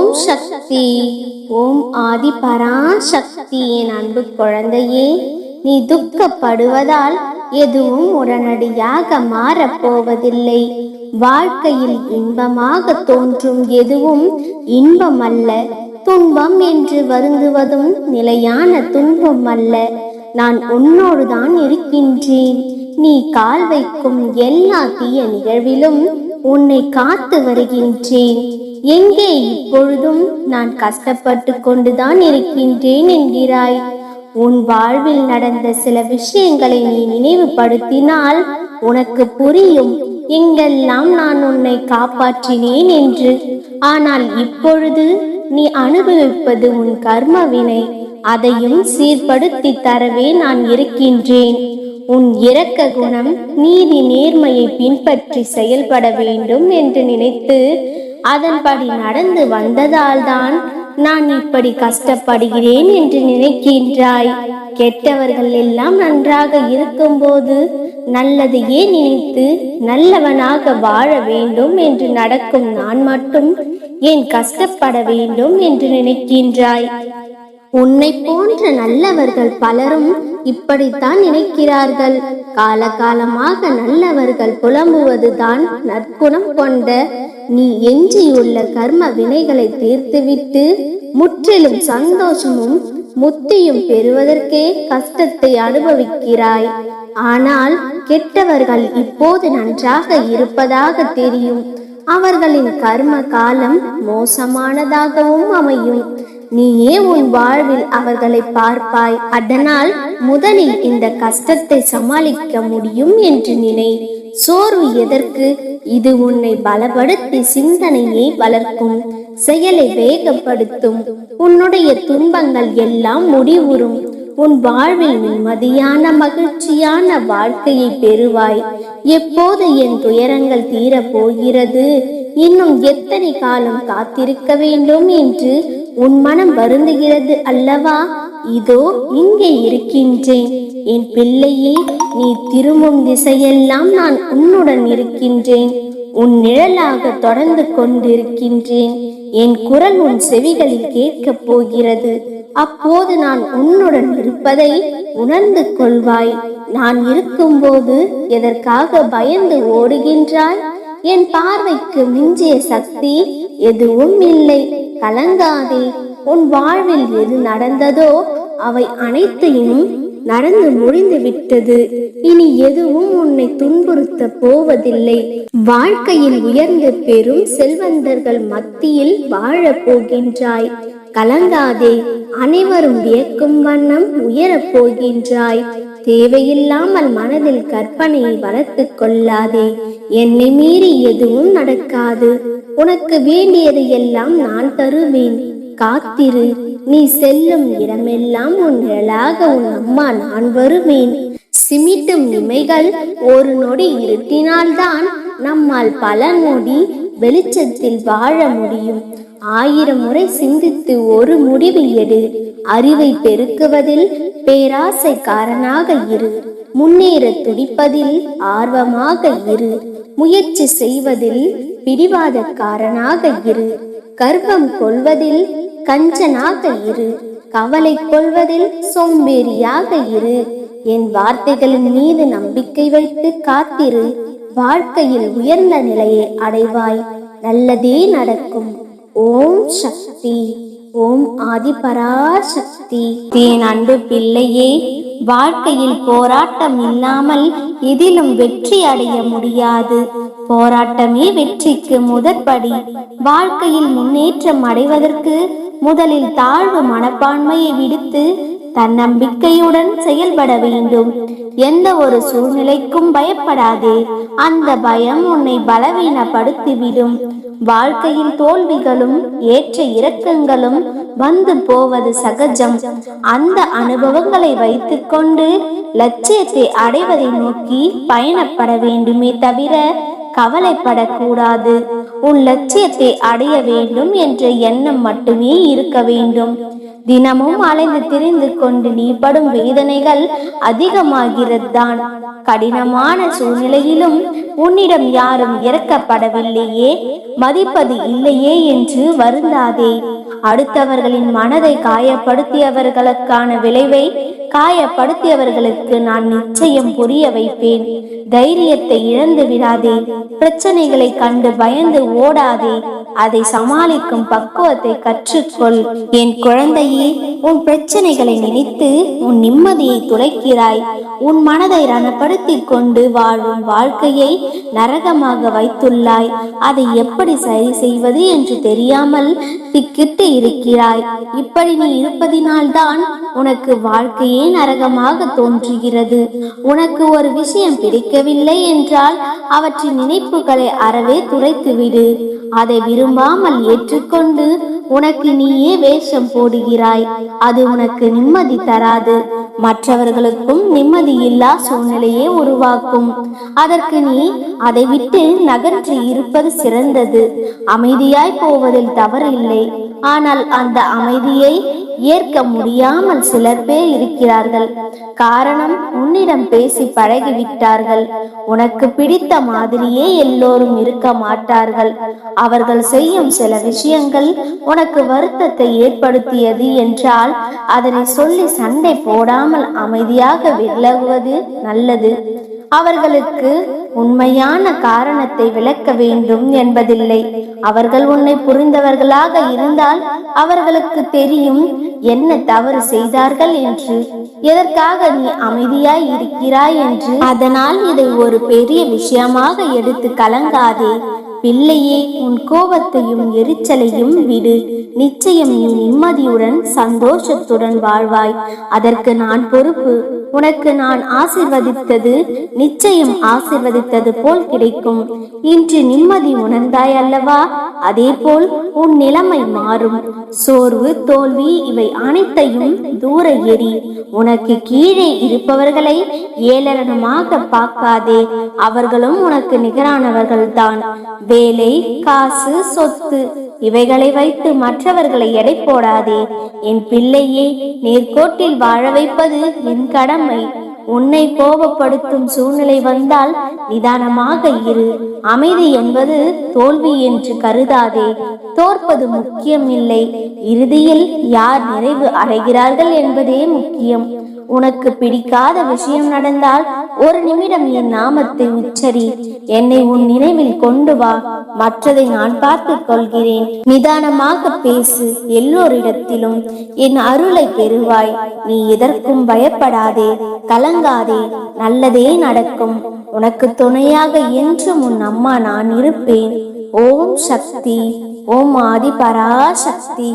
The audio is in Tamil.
ஓம் சக்தி. ஓம் ஆதி பராசக்தி என் அன்பு குழந்தையே நீ துக்கப்படுவதால் எதுவும் உடனடியாக மாறப்போவதில்லை. வாழ்க்கையில் இன்பமாக தோன்றும் எதுவும் இன்பம் அல்ல துன்பம் என்று வருந்துவதும் நிலையான துன்பம் அல்ல நான் உன்னோடு தான் இருக்கின்றேன். நீ கால் வைக்கும் எல்லா தீய நிகழ்விலும் உன்னை காத்து வருகின்றேன். எங்கே இப்பொழுதும் நான் கஷ்டப்பட்டு கொண்டுதான் இருக்கின்றேன் என்கிறாய். உன் வாழ்வில் நடந்த சில விஷயங்களை நீ நினைவுபடுத்தினால் உனக்கு புரியும். எங்கெல்லாம் நான் உன்னை காப்பாற்றினேன் என்று. ஆனால் இப்பொழுது நீ அனுபவிப்பது உன் கர்ம வினை அதையும் சீர்படுத்தி தரவே நான் இருக்கின்றேன். உன் இரக்க குணம் நீதி நேர்மையை பின்பற்றி செயல்பட வேண்டும் என்று நினைத்து அதன்படி நடந்து வந்ததால்தான் நான் இப்படி கஷ்டப்படுகிறேன் என்று நினைக்கின்றாய். கெட்டவர்கள் எல்லாம் நன்றாக இருக்கும்போது நல்லதையே நினைத்து நல்லவனாக வாழ வேண்டும் என்று நடக்கும் நான் மட்டும் ஏன் கஷ்டப்பட வேண்டும் என்று நினைக்கின்றாய். உன்னை போன்ற நல்லவர்கள் பலரும் இப்படித்தான் நினைக்கிறார்கள். காலகாலமாக நல்லவர்கள் புலம்புவதுதான் நற்குணம் கொண்ட நீ எஞ்சியுள்ள கர்ம வினைகளை தீர்த்துவிட்டு முற்றிலும் சந்தோஷமும் முத்தியும் பெறுவதற்கே கஷ்டத்தை அனுபவிக்கிறாய். ஆனால் கெட்டவர்கள் இப்போது நன்றாக இருப்பதாக தெரியும். அவர்களின் கர்ம காலம் மோசமானதாகவும் அமையும். நீயே உன் வாழ்வில் அவர்களை பார்ப்பாய். அதனால் முதலில் இந்த கஷ்டத்தை சமாளிக்க முடியும் என்று நினை. சோர்வு எதற்கு? இது உன்னை பலப்படுத்தி சிந்தனையை வளர்க்கும். செயலை வேகப்படுத்தும். உன்னுடைய துன்பங்கள் எல்லாம் முடிவுறும். உன் வாழ்வில் நிம்மதியான மகிழ்ச்சியான வாழ்க்கையை பெறுவாய். எப்போது என் துயரங்கள் தீரப் போகிறது இன்னும் எத்தனை காலம் காத்திருக்க வேண்டும் என்று உன் மனம் வருந்துகிறது அல்லவா? இதோ இங்கே இருக்கின்றேன். என் பிள்ளையே நீ திரும்பும் திசையெல்லாம் நான் உன்னுடன் இருக்கின்றேன். உன் நிழலாக தொடர்ந்து கொண்டிருக்கின்றேன். என் குரல் உன் செவிகளில் கேட்கப் போகிறது. அப்போது நான் உன்னுடன் இருப்பதை உணர்ந்து கொள்வாய். நான் இருக்கும்போது எதற்காக பயந்து ஓடுகின்றாய்? என் பார்வைக்கு மிஞ்சிய சக்தி எதுவும் இல்லை. கலங்காதே. உன் வாழ்வில் எது நடந்ததோ அவை அனைத்தையும் நடந்து முடிந்து விட்டது. இனி எதுவும் உன்னை துன்புறுத்த போவதில்லை. வாழ்க்கையில் உயர்ந்து பெரும் செல்வந்தர்கள் மத்தியில் வாழப் போகின்றாய். கலங்காதே. அனைவரும் வியக்கும் வண்ணம் உயரப் போகின்றாய். தேவையில்லாமல் மனதில் கற்பனையை வளர்த்து கொள்ளாதே. என்னை மீறி எதுவும் நடக்காது. உனக்கு வேண்டியதை எல்லாம் நான் தருவேன். காத்திரு. நீ செல்லும் இடமெல்லாம் உன் நிழலாக உன் அம்மா நான் வருவேன். சிமிட்டும் இமைகள் ஒரு நொடி இருட்டினால்தான் நம்மால் பல நொடி வெளிச்சத்தில் வாழ முடியும். ஆயிரம் முறை சிந்தித்து ஒரு முடிவு எடு. அறிவை பெருக்குவதில் பேராசைக்காரனாக இரு. முன்னேற துடிப்பதில் ஆர்வமாக இரு. முயற்சி செய்வதில் பிடிவாதக்காரனாக இரு. கர்வம் கொள்வதில் கஞ்சனாக இரு. கவலை கொள்வதில் சோம்பேறியாக இரு. என் வார்த்தைகளின் மீது நம்பிக்கை வைத்து காத்திரு. வாழ்க்கையில் உயர்ந்த நிலையை அடைவாய். நல்லதே நடக்கும். ஓம் சக்தி. ஓம் ஆதிபராசக்தி. தேன் அன்பு பிள்ளையே வாழ்க்கையில் போராட்டம் இல்லாமல் எதிலும் வெற்றி அடைய முடியாது. போராட்டமே வெற்றிக்கு முதற்படி. வாழ்க்கையில் முன்னேற்றம் அடைவதற்கு முதலில் தாழ்வு மனப்பான்மையை விடுத்து தன்னம்பிக்கையுடன் செயல்பட வேண்டும். எந்த ஒரு சூழ்நிலைக்கும் பயப்படாதே. அந்த பயம் உன்னை பலவீனப்படுத்திவிடும். வாழ்க்கையில் தோல்விகளும் ஏற்ற இறக்கங்களும் வந்து போவது சகஜம். அந்த அனுபவங்களை வைத்துக்கொண்டு லட்சியத்தை அடைவதை நோக்கி பயணப்பட வேண்டுமே தவிர கவலைப்படக்கூடாது. உன் லட்சியத்தை அடைய வேண்டும் என்ற எண்ணம் மட்டுமே இருக்க வேண்டும். தினமும் அலைந்து திரிந்து கொண்டு நீ படும் வேதனைகள் அதிகமாகிறதுதான். கடினமான சூழ்நிலையிலும் உன்னிடம் யாரும் இறக்கப்படவில்லையே மதிப்பது இல்லையே என்று வருந்தாதே. அடுத்தவர்களின் மனதை காயப்படுத்தியவர்களுக்கான விளைவை காயப்படுத்தியவர்களுக்கு நான் நிச்சயம் புரிய வைப்பேன். தைரியத்தை இழந்து விடாதே. பிரச்சனைகளை கண்டு பயந்து ஓடாதே. அதை சமாளிக்கும் பக்குவத்தை கற்றுக்கொள். என் குழந்தையே உன் பிரச்சனைகளை நினைத்து உன் நிம்மதியை துளைக்கிறாய் உன் மனதை ரணப்படுத்தி கொண்டு வாழும் வாழ்க்கையை நரகமாக வைத்துள்ளாய். அதை எப்படி சரி செய்வது என்று தெரியாமல் திக்கிட்டு இருக்கிறாய். இப்படி நீ இருப்பதினால்தான் உனக்கு வாழ்க்கையே நரகமாக தோன்றுகிறது. உனக்கு ஒரு விஷயம் பிடிக்கவில்லை என்றால் அவற்றின் நினைப்புகளை அறவே துரைத்துவிடு. அதை விரும்பாமல் ஏற்றுக்கொண்டு உனக்கு நீயே வேஷம் போடுகிறாய். அது உனக்கு நிம்மதி தராது. மற்றவர்களுக்கும் நிம்மதி இல்லா சூழ்நிலையே உருவாக்கும். அதற்கு நீ அதை விட்டு நகன்று இருப்பது சிறந்தது. அமைதியாய் போவதில் தவறில்லை. ஆனால் அந்த அமைதியை ஏற்க முடியாமல் சிலர் பேர் இருக்கிறார்கள். காரணம் உன்னிடம் பேசி பழகிவிட்டார்கள். உனக்கு பிடித்த மாதிரியே எல்லோரும் இருக்க மாட்டார்கள். அவர்கள் செய்யும் சில விஷயங்கள் உனக்கு வருத்தத்தை ஏற்படுத்தியது என்றால் அதனை சொல்லி சண்டை போடாமல் அமைதியாக விலகுவது நல்லது. அவர்களுக்கு உண்மையான காரணத்தை விளக்க வேண்டும் என்பதில்லை. அவர்கள் உன்னை புரிந்தவர்களாக இருந்தால் அவர்களுக்கு தெரியும் என்ன தவறு செய்தார்கள் என்று. எதற்காக நீ அமைதியாய் இருக்கிறாய் என்று. அதனால் இதை ஒரு பெரிய விஷயமாக எடுத்து கலங்காதே. பிள்ளையே உன் கோபத்தையும் எரிச்சலையும் விடு. நிச்சயம் நீ நிம்மதியுடன் சந்தோஷத்துடன் வாழ்வாய். அதற்கு நான் பொறுப்பு. உனக்கு நான் ஆசிர்வதித்தது நிச்சயம் ஆசிர்வதித்தது போல் கிடைக்கும். இன்று நிம்மதி உணர்ந்தாய் அல்லவா? அதே போல் உன் நிலைமை மாறும். சோர்வு தோல்வி இவை அனைத்தையும் தூர எரி உனக்கு கீழே இருப்பவர்களை ஏளனமாக பார்க்காதே. அவர்களும் உனக்கு நிகரானவர்கள்தான். வேலை காசு சொத்து இவைகளை வைத்து மற்றவர்களை எடை போடாதே. என் பிள்ளையே நேர்கோட்டில் வாழ வைப்பது என் கடமை. உன்னை கோபப்படுத்தும் சூழ்நிலை வந்தால் நிதானமாக இரு. அமைதி என்பது தோல்வி என்று கருதாதே. தோற்பது முக்கியம் இல்லை இறுதியில் யார் நிறைவு அடைகிறார்கள் என்பதே முக்கியம். உனக்கு பிடிக்காத விஷயம் நடந்தால் ஒரு நிமிடம் என் நாமத்தை உச்சரி. என்னை உன் நினைவில் கொண்டு வா. மற்றதை நான் பார்த்துக் கொள்கிறேன். நிதானமாக பேசு எல்லோரிடத்திலும். என் அருளை பெறுவாய். நீ எதற்கும் பயப்படாதே. கலங்காதே. நல்லதே நடக்கும். உனக்கு துணையாக என்றும் உன் அம்மா நான் இருப்பேன். ஓம் சக்தி. ஓம் ஆதி பராசக்தி